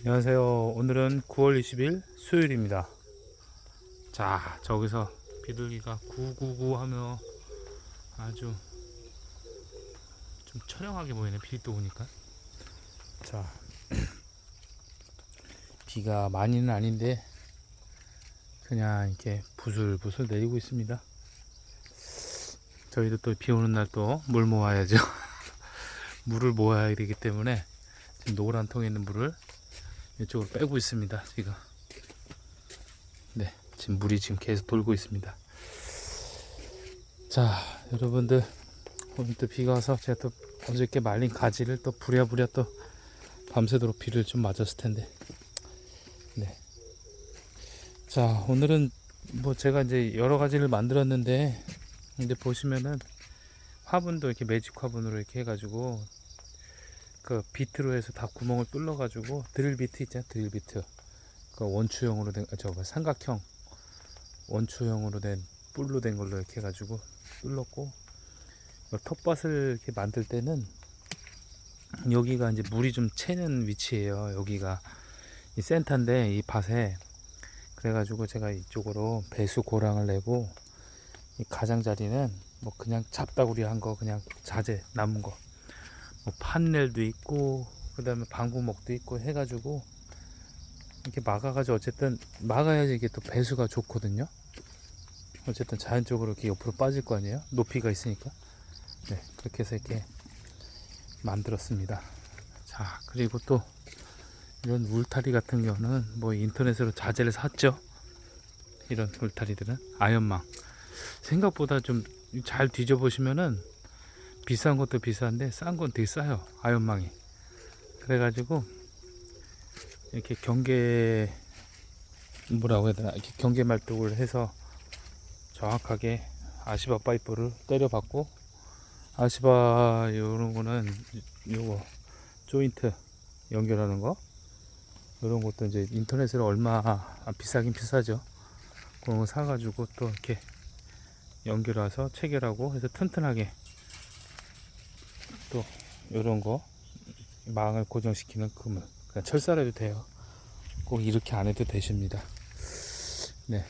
안녕하세요. 오늘은 9월 20일 수요일입니다. 자, 저기서 비둘기가 구구구 하며 아주 좀 처량하게 보이네. 비또 오니까. 자, 비가 많이는 아닌데 그냥 이렇게 부슬부슬 내리고 있습니다. 저희도 또 비 오는 날 또 물 모아야죠. 물을 모아야 되기 때문에 지금 노란 통에 있는 물을 이쪽으로 빼고 있습니다. 지금. 네, 지금 물이 지금 계속 돌고 있습니다. 자, 여러분들 오늘 또 비가 와서 제가 또 어저께 말린 가지를 또 부랴부랴 또 밤새도록 비를 좀 맞았을 텐데. 네. 자, 오늘은 뭐 제가 이제 여러 가지를 만들었는데 근데 보시면은 화분도 이렇게 매직 화분으로 이렇게 해가지고 그 비트로 해서 다 구멍을 뚫러 가지고 드릴 비트 있잖아 드릴 비트. 그 원추형으로 된 저거 삼각형. 원추형으로 된 뿔로 된 걸로 이렇게 해가지고 뚫렀고 이 텃밭을 이렇게 만들 때는 여기가 이제 물이 좀 채는 위치예요 여기가. 이 센터인데 이 밭에. 그래가지고 제가 이쪽으로 배수 고랑을 내고 이 가장자리는 뭐 그냥 잡다구리 한 거 그냥 자재 남은 거 뭐 판넬도 있고 그 다음에 방부목도 있고 해가지고 이렇게 막아가지고 어쨌든 막아야지 이게 또 배수가 좋거든요. 어쨌든 자연적으로 이렇게 옆으로 빠질 거 아니에요? 높이가 있으니까. 네, 그렇게 해서 이렇게 만들었습니다. 자, 그리고 또 이런 울타리 같은 경우는 뭐 인터넷으로 자재를 샀죠. 이런 울타리들은 아연망. 생각보다 좀 잘 뒤져보시면은 비싼 것도 비싼데 싼 건 되게 싸요 아연망이. 그래가지고 이렇게 경계 뭐라고 해야 되나? 이렇게 경계 말뚝을 해서 정확하게 아시바 파이프를 때려봤고 아시바 요런 거는 요거 조인트 연결하는 거? 이런 것도 이제 인터넷으로 얼마 안 비싸긴 비싸죠. 그런 거 사가지고 또 이렇게 연결해서 체결하고 해서 튼튼하게 또 이런 거 망을 고정시키는 그물. 그냥 철사로 해도 돼요. 꼭 이렇게 안 해도 되십니다. 네.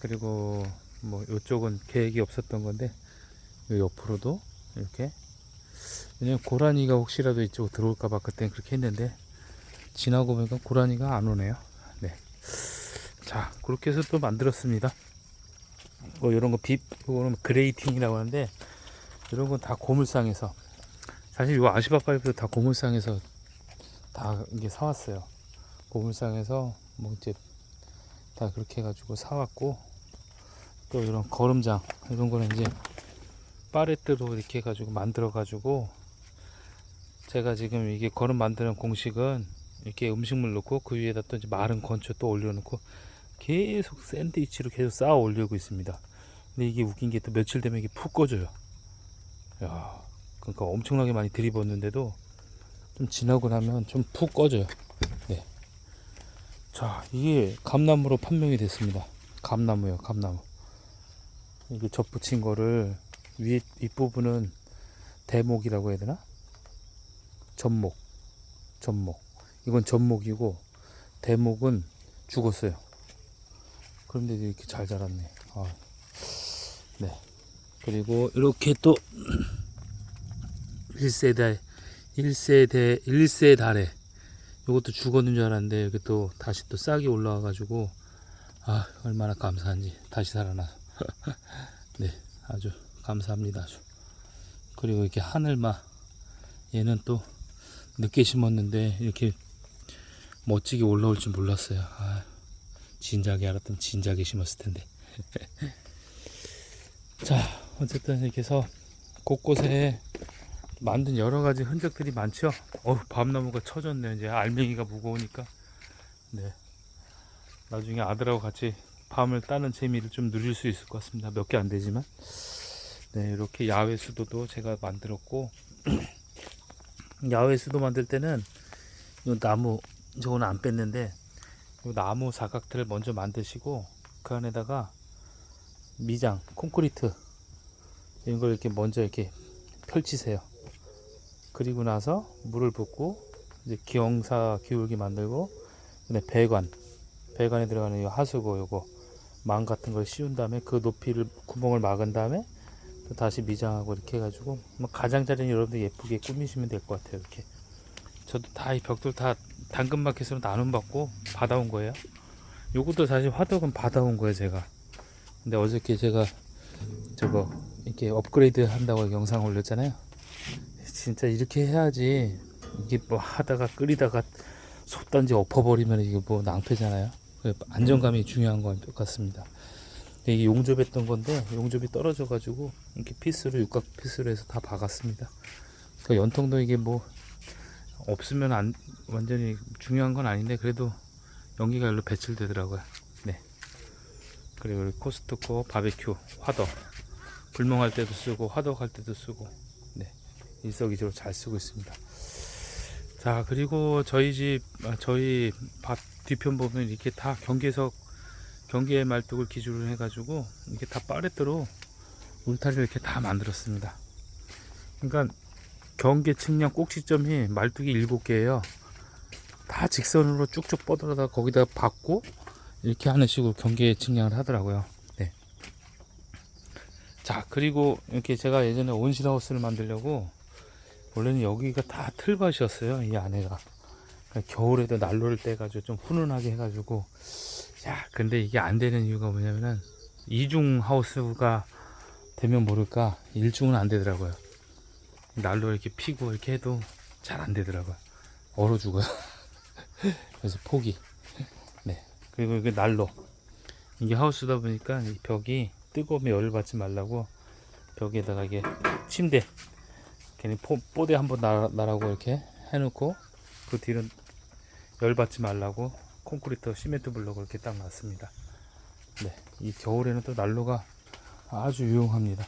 그리고 뭐 이쪽은 계획이 없었던 건데 요 옆으로도 이렇게 왜냐면 고라니가 혹시라도 이쪽 들어올까봐 그땐 그렇게 했는데 지나고 보니까 고라니가 안 오네요. 네 자 그렇게 해서 또 만들었습니다. 뭐 이런 거 빕, 이거는 그레이팅이라고 하는데 이런 건 다 고물상에서 사실 이 아시바 파이프도 다 고물상에서 다 이게 사왔어요. 고물상에서 뭐 이제 다 그렇게 해가지고 사왔고 또 이런 거름장 이런 거는 이제 파레트로 이렇게 해가지고 만들어가지고 제가 지금 이게 거름 만드는 공식은 이렇게 음식물 넣고 그 위에다 또 이제 마른 건초 또 올려놓고 계속 샌드위치로 계속 쌓아 올리고 있습니다. 근데 이게 웃긴 게 또 며칠 되면 이게 푹 꺼져요. 야, 그러니까 엄청나게 많이 들이붓는데도 좀 지나고 나면 좀 푹 꺼져요. 네. 자, 이게 감나무로 판명이 됐습니다. 감나무요, 감나무. 이게 접붙인 거를 위에 윗부분은 대목이라고 해야 되나? 전목, 전목. 이건 전목이고 대목은 죽었어요. 그런데도 이렇게 잘 자랐네. 아, 네. 그리고 이렇게 또 1세대 1세대 1세 달에 이것도 죽었는 줄 알았는데 이렇게 또 다시 또 싹이 올라와 가지고 아 얼마나 감사한지 다시 살아나서. 네 아주 감사합니다 아주. 그리고 이렇게 하늘마 얘는 또 늦게 심었는데 이렇게 멋지게 올라올 줄 몰랐어요. 아 진작에 알았던 진작에 심었을 텐데. 자 어쨌든 이렇게 해서 곳곳에 만든 여러 가지 흔적들이 많죠. 어, 밤나무가 쳐졌네요. 이제 알맹이가 무거우니까. 네. 나중에 아들하고 같이 밤을 따는 재미를 좀 누릴 수 있을 것 같습니다. 몇 개 안 되지만. 네, 이렇게 야외 수도도 제가 만들었고, 야외 수도 만들 때는 이 나무, 저거는 안 뺐는데, 이 나무 사각틀을 먼저 만드시고, 그 안에다가 미장, 콘크리트, 이런 걸 이렇게 먼저 이렇게 펼치세요. 그리고 나서 물을 붓고 이제 기형사 기울기 만들고 근데 배관 배관에 들어가는 이 하수구 요거 망 같은 걸 씌운 다음에 그 높이를 구멍을 막은 다음에 또 다시 미장하고 이렇게 해가지고 뭐 가장자리는 여러분들 예쁘게 꾸미시면 될 것 같아요 이렇게. 저도 다 이 벽돌 다 당근마켓으로 나눔 받고 받아온 거예요. 요것도 사실 화덕은 받아온 거예요 제가. 근데 어저께 제가 저거 이렇게 업그레이드 한다고 영상 올렸잖아요 진짜 이렇게 해야지. 이게 뭐 하다가 끓이다가 솥단지 엎어버리면 이게 뭐 낭패잖아요. 그 안정감이 중요한 것 같습니다. 이게 용접했던 건데 용접이 떨어져 가지고 이렇게 피스로 육각 피스로 해서 다 박았습니다. 그 연통도 이게 뭐 없으면 안 완전히 중요한 건 아닌데 그래도 연기가 일로 배출되더라고요. 네. 그리고 코스트코 바베큐 화덕. 불멍할 때도 쓰고 화덕할 때도 쓰고. 네 일석이조로 잘 쓰고 있습니다. 자 그리고 저희 집 아, 저희 밭 뒤편 보면 이렇게 다 경계석 경계 말뚝을 기준으로 해가지고 이게 다 파레트로 울타리를 이렇게 다 만들었습니다. 그러니까 경계 측량 꼭지점이 말뚝이 일곱 개예요. 다 직선으로 쭉쭉 뻗어다 거기다 박고 이렇게 하는 식으로 경계 측량을 하더라고요. 네. 자 그리고 이렇게 제가 예전에 온실하우스를 만들려고 원래는 여기가 다 틀밭이었어요 이 안에가. 그러니까 겨울에도 난로를 떼가지고 좀 훈훈하게 해가지고. 야 근데 이게 안 되는 이유가 뭐냐면은 이중 하우스가 되면 모를까 일중은 안 되더라고요. 난로 이렇게 피고 이렇게 해도 잘 안 되더라고요. 얼어 죽어요. 그래서 포기. 네. 그리고 이게 난로. 이게 하우스다 보니까 이 벽이 뜨거우면 열을 받지 말라고 벽에다가 이게 침대 괜히 포, 뽀대 한번 나, 나라고 이렇게 해놓고 그 뒤는 열 받지 말라고 콘크리트 시멘트 블록을 이렇게 딱 놨습니다. 네, 이 겨울에는 또 난로가 아주 유용합니다.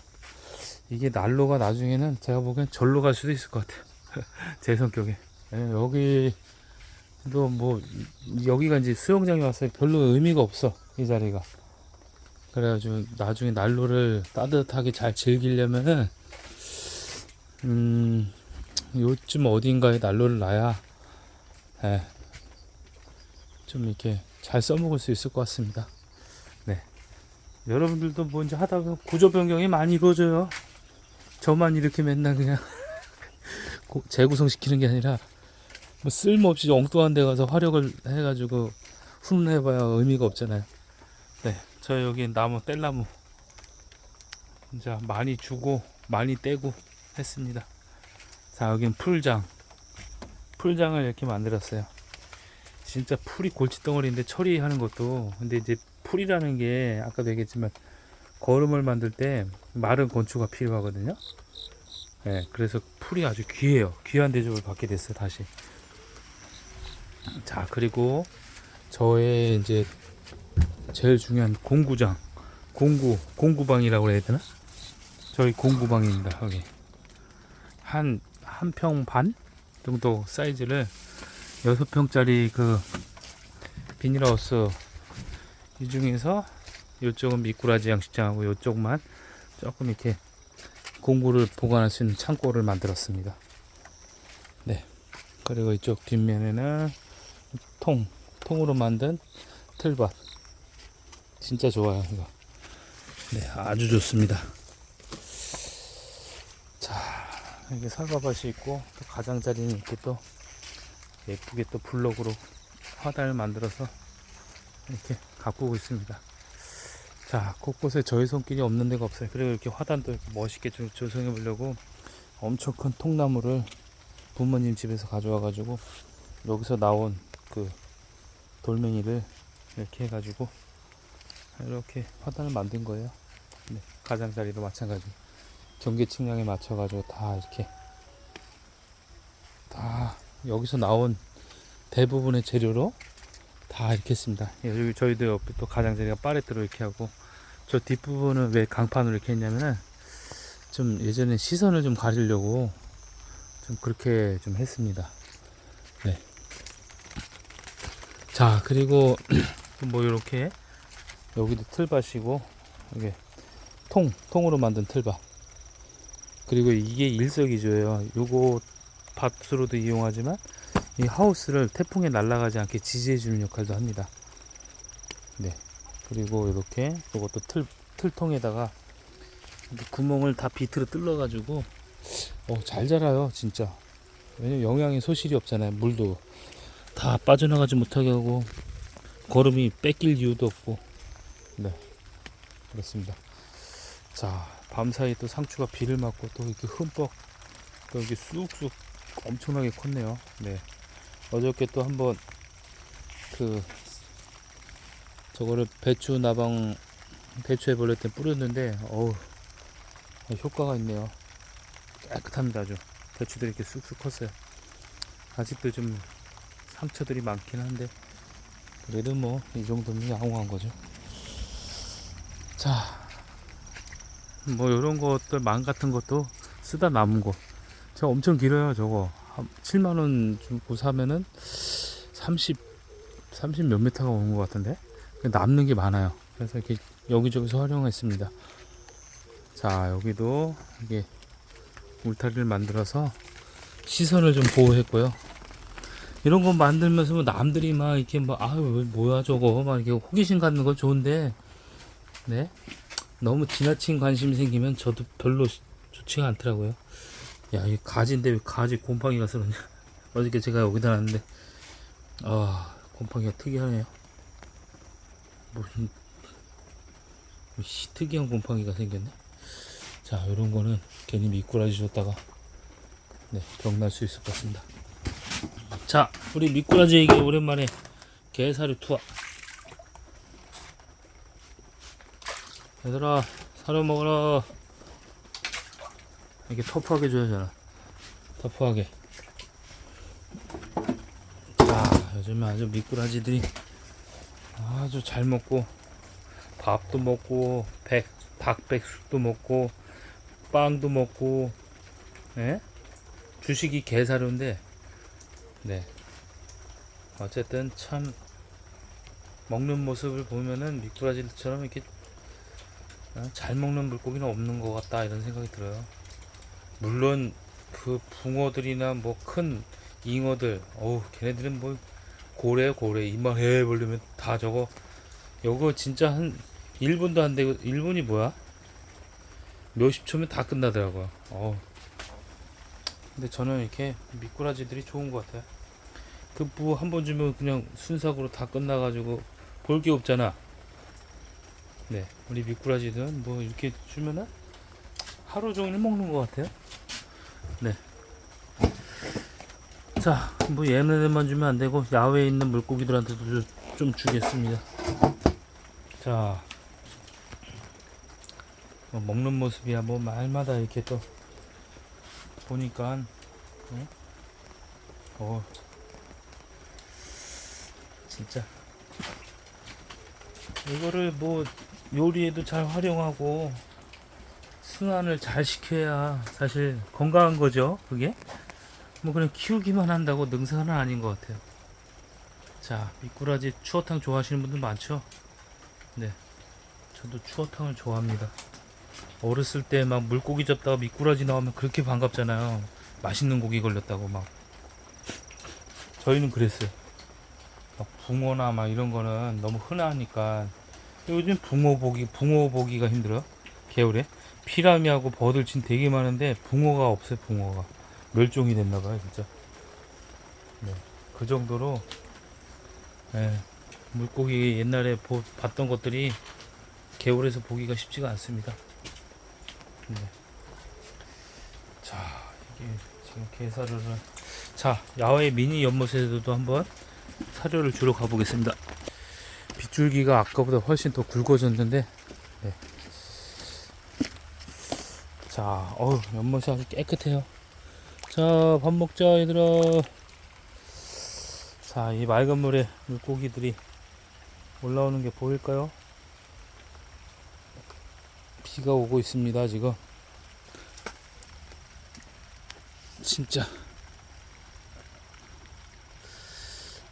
이게 난로가 나중에는 제가 보기엔 절로 갈 수도 있을 것 같아요. 제 성격에. 예, 여기도 뭐 여기가 이제 수영장에 와서 별로 의미가 없어 이 자리가. 그래가지고 나중에 난로를 따뜻하게 잘 즐기려면은 음 요쯤 어딘가에 난로를 놔야 예, 좀 이렇게 잘 써먹을 수 있을 것 같습니다. 네. 여러분들도 뭐 이제 하다가 구조 변경이 많이 이루어져요. 저만 이렇게 맨날 그냥 고- 재구성시키는 게 아니라 뭐 쓸모없이 엉뚱한 데 가서 화력을 해가지고 훈훈해봐야 의미가 없잖아요. 네, 저 여기 나무 뗄나무 진짜 많이 주고 많이 떼고 했습니다. 자, 여긴 풀장. 풀장을 이렇게 만들었어요. 진짜 풀이 골칫덩어리인데 처리하는 것도 근데 이제 풀이라는 게 아까도 얘기했지만 거름을 만들 때 마른 건초가 필요하거든요. 네, 그래서 풀이 아주 귀해요. 귀한 대접을 받게 됐어요, 다시. 자, 그리고 저의 이제 제일 중요한 공구장, 공구, 공구방이라고 해야 되나? 저희 공구방입니다, 여기. 한, 한 평 반 정도 사이즈를 여섯 평짜리 그 비닐하우스 이 중에서 이쪽은 미꾸라지 양식장하고 이쪽만 조금 이렇게 공구를 보관할 수 있는 창고를 만들었습니다. 네. 그리고 이쪽 뒷면에는 통, 통으로 만든 틀밭. 진짜 좋아요, 이거. 네, 아주 좋습니다. 자, 여기 설바밭이 있고, 또 가장자리는 이렇게 또 예쁘게 또 블럭으로 화단을 만들어서 이렇게 가꾸고 있습니다. 자, 곳곳에 저희 손길이 없는 데가 없어요. 그리고 이렇게 화단도 이렇게 멋있게 좀 조성해 보려고 엄청 큰 통나무를 부모님 집에서 가져와 가지고 여기서 나온 그 돌멩이를 이렇게 해 가지고 이렇게 화단을 만든 거예요. 네, 가장자리도 마찬가지고 경계 측량에 맞춰 가지고 다 이렇게 다 여기서 나온 대부분의 재료로 다 이렇게 했습니다. 예, 여기 저희도 옆에 또 가장자리가 파레트로 이렇게 하고 저 뒷부분은 왜 강판으로 이렇게 했냐면은 좀 예전에 시선을 좀 가리려고 좀 그렇게 좀 했습니다. 네. 자 그리고 뭐 이렇게 여기도 틀밭이고 이게 통 통으로 만든 틀밭 그리고 이게 일석이조예요. 요거 밭으로도 이용하지만 이 하우스를 태풍에 날아가지 않게 지지해 주는 역할도 합니다. 네. 그리고 이렇게 이것도 틀 틀통에다가 구멍을 다 비트로 뚫어 가지고 어, 잘 자라요, 진짜. 왜냐면 영양의 소실이 없잖아요. 물도 다 빠져나가지 못하게 하고 거름이 뺏길 이유도 없고. 네. 그렇습니다. 자, 밤사이 또 상추가 비를 맞고 또 이렇게 흠뻑 또 이렇게 쑥쑥 엄청나게 컸네요. 네. 어저께 또 한번 그 저거를 배추 나방 배추에 벌레 때 뿌렸는데 어우 효과가 있네요. 깨끗합니다 아주 배추들이 이렇게 쑥쑥 컸어요. 아직도 좀 상처들이 많긴 한데 그래도 뭐 이 정도면 양호한 거죠. 자, 뭐 이런 것들 망 같은 것도 쓰다 남은 거. 저 엄청 길어요 저거. 한 7만 원 주고 사면은 30 30 몇 미터가 오는 것 같은데 남는 게 많아요. 그래서 이렇게 여기저기서 활용했습니다. 자 여기도 이게 울타리를 만들어서 시선을 좀 보호했고요. 이런 거 만들면서 뭐 남들이 막 이렇게 뭐 아유 왜 뭐야 저거 막 이렇게 호기심 갖는 건 좋은데 네 너무 지나친 관심이 생기면 저도 별로 좋지가 않더라고요. 야, 이 가지인데 왜 가지 곰팡이가 쓰느냐? 어저께 제가 여기다 놨는데, 아, 곰팡이가 특이하네요. 무슨, 씨, 특이한 곰팡이가 생겼네. 자, 이런 거는 괜히 미꾸라지 줬다가, 네, 병날 수 있을 것 같습니다. 자, 우리 미꾸라지에게 오랜만에 게사료 투하. 얘들아, 사료 먹어라. 이렇게 터프하게 줘야잖아. 터프하게. 자, 요즘에 아주 미꾸라지들이 아주 잘 먹고, 밥도 먹고, 백, 닭백숙도 먹고, 빵도 먹고, 예? 주식이 게사료인데, 네. 어쨌든 참, 먹는 모습을 보면은 미꾸라지처럼 이렇게 어, 잘 먹는 물고기는 없는 것 같다 이런 생각이 들어요. 물론 그 붕어들이나 뭐 큰 잉어들 어우 걔네들은 뭐 고래 고래 입만 해 벌리면 다 저거. 요거 진짜 한 1분도 안 되고 1분이 뭐야? 몇십 초면 다 끝나더라고요 어 근데 저는 이렇게 미꾸라지들이 좋은 것 같아요. 그 뭐 한 번 주면 그냥 순삭으로 다 끝나가지고 볼 게 없잖아 네 우리 미꾸라지들은 뭐 이렇게 주면은 하루 종일 먹는 것 같아요. 네. 자, 뭐 얘네들만 주면 안 되고 야외에 있는 물고기들한테도 좀, 좀 주겠습니다. 자, 뭐 먹는 모습이야 뭐 말마다 이렇게 또 보니까, 응? 어, 진짜 이거를 뭐 요리에도 잘 활용하고 순환을 잘 시켜야 사실 건강한 거죠 그게? 뭐 그냥 키우기만 한다고 능사는 아닌 것 같아요. 자 미꾸라지 추어탕 좋아하시는 분들 많죠? 네. 저도 추어탕을 좋아합니다. 어렸을 때 막 물고기 잡다가 미꾸라지 나오면 그렇게 반갑잖아요. 맛있는 고기 걸렸다고 막. 저희는 그랬어요. 막 붕어나 막 이런 거는 너무 흔하니까 요즘 붕어 보기 붕어 보기가 힘들어. 겨울에. 피라미하고 버들친 되게 많은데 붕어가 없어요 붕어가. 멸종이 됐나봐요 진짜. 네, 그 정도로 예, 물고기 옛날에 보, 봤던 것들이 개울에서 보기가 쉽지가 않습니다. 네. 자 이게 지금 게사료를. 자 야외 미니 연못에서도 한번 사료를 주러 가보겠습니다 빗줄기가 아까보다 훨씬 더 굵어졌는데 네. 자, 어우, 연못이 아주 깨끗해요. 자, 밥 먹자, 얘들아. 자, 이 맑은 물에 물고기들이 올라오는 게 보일까요? 비가 오고 있습니다, 지금. 진짜.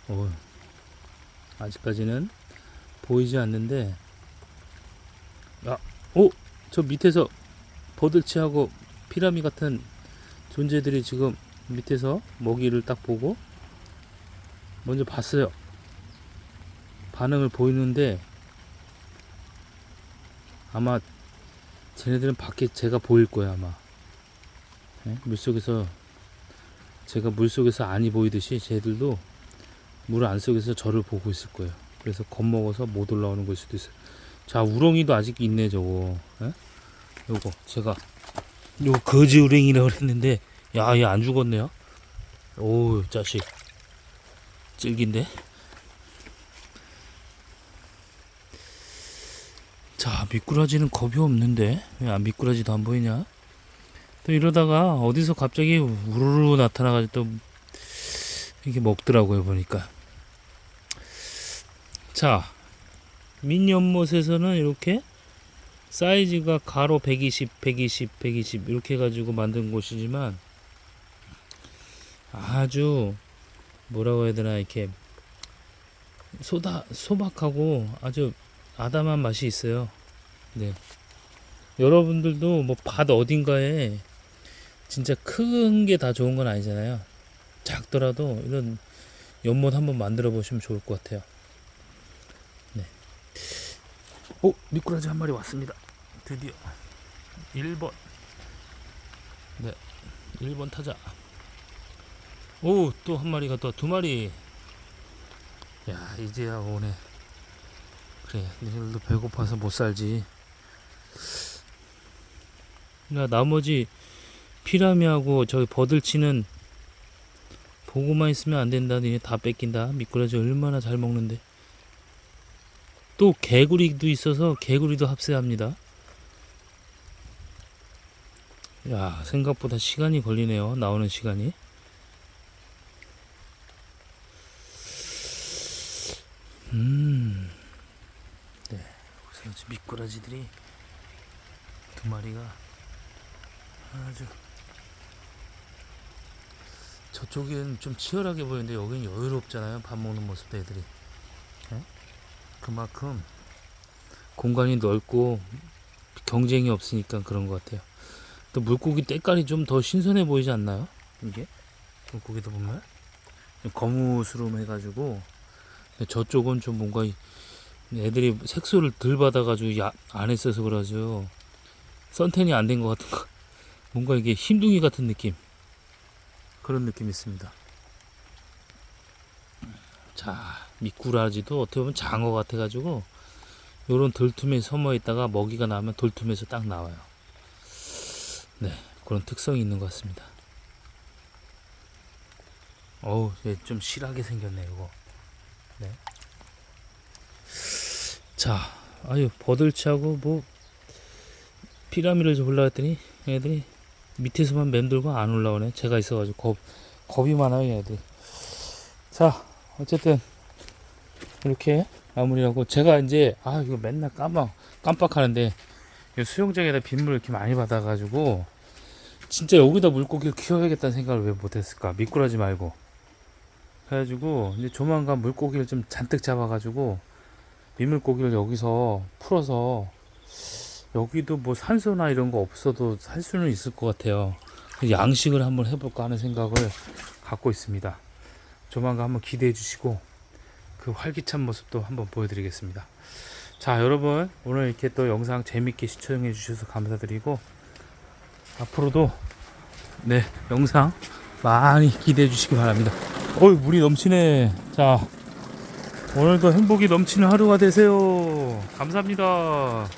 어, 아직까지는 보이지 않는데, 아, 오! 저 밑에서 버들치하고 피라미 같은 존재들이 지금 밑에서 먹이를 딱 보고 먼저 봤어요. 반응을 보이는데 아마 쟤네들은 밖에 제가 보일 거야 아마. 예? 물속에서 제가 물속에서 안이 보이듯이 쟤들도 물 안 속에서 저를 보고 있을 거예요. 그래서 겁먹어서 못 올라오는 걸 수도 있어요. 자 우렁이도 아직 있네 저거. 예? 요거 제가 요거 거지 우렁이라고 그랬는데 야 얘 안 죽었네요. 오 자식 질긴데. 자 미꾸라지는 겁이 없는데 왜 안 미꾸라지도 안 보이냐? 또 이러다가 어디서 갑자기 우르르 나타나가지고 또 이게 먹더라고요 보니까. 자 민연못에서는 이렇게 사이즈가 가로 120, 120, 120 이렇게 해가지고 만든 곳이지만 아주 뭐라고 해야 되나 이렇게 소다 소박하고 아주 아담한 맛이 있어요. 네. 여러분들도 뭐 밭 어딘가에 진짜 큰 게 다 좋은 건 아니잖아요. 작더라도 이런 연못 한번 만들어 보시면 좋을 것 같아요. 네. 오, 미꾸라지 한 마리 왔습니다. 드디어 1번. 네. 1번 타자. 오, 또 한 마리가 또 두 마리. 야, 이제야 오네. 그래, 니들도 배고파서 못 살지. 나 나머지 피라미하고 저기 버들치는 보고만 있으면 안 된다. 니네 다 뺏긴다. 미꾸라지 얼마나 잘 먹는데. 또 개구리도 있어서 개구리도 합세합니다. 야, 생각보다 시간이 걸리네요. 나오는 시간이. 음. 네. 그래서 미꾸라지들이 두 마리가 아주 저쪽엔 좀 치열하게 보이는데 여긴 여유롭잖아요. 밥 먹는 모습도 애들이. 예? 그만큼 공간이 넓고 경쟁이 없으니까 그런 것 같아요. 또 물고기 때깔이 좀 더 신선해 보이지 않나요? 이게 물고기도 보면 거무스름 해가지고 근데 저쪽은 좀 뭔가 이- 애들이 색소를 덜 받아가지고 야, 안 했어서 그러죠. 선텐이 안 된 것 같은 거. 뭔가 이게 힘둥이 같은 느낌. 그런 느낌이 있습니다. 자, 미꾸라지도 어떻게 보면 장어 같아가지고 요런 돌틈에 숨어 있다가 먹이가 나오면 돌틈에서 딱 나와요. 네, 그런 특성이 있는 것 같습니다. 어우, 얘좀 실하게 생겼네, 이거. 네. 자, 아유, 버들치하고 뭐, 피라미를 좀 올라갔더니, 얘들이 밑에서만 맴돌고 안 올라오네. 제가 있어가지고 겁, 겁이 많아요, 얘들. 자, 어쨌든, 이렇게 마무리하고, 제가 이제, 아, 이거 맨날 깜빡, 깜빡하는데, 이 수영장에다 빗물 이렇게 많이 받아가지고, 진짜 여기다 물고기를 키워야겠다는 생각을 왜 못했을까? 미꾸라지 말고. 그래가지고, 이제 조만간 물고기를 좀 잔뜩 잡아가지고, 민물고기를 여기서 풀어서, 여기도 뭐 산소나 이런 거 없어도 살 수는 있을 것 같아요. 양식을 한번 해볼까 하는 생각을 갖고 있습니다. 조만간 한번 기대해 주시고 그 활기찬 모습도 한번 보여드리겠습니다. 자, 여러분 오늘 이렇게 또 영상 재밌게 시청해 주셔서 감사드리고 앞으로도 네 영상 많이 기대해 주시기 바랍니다. 어이 물이 넘치네. 자 오늘도 행복이 넘치는 하루가 되세요. 감사합니다.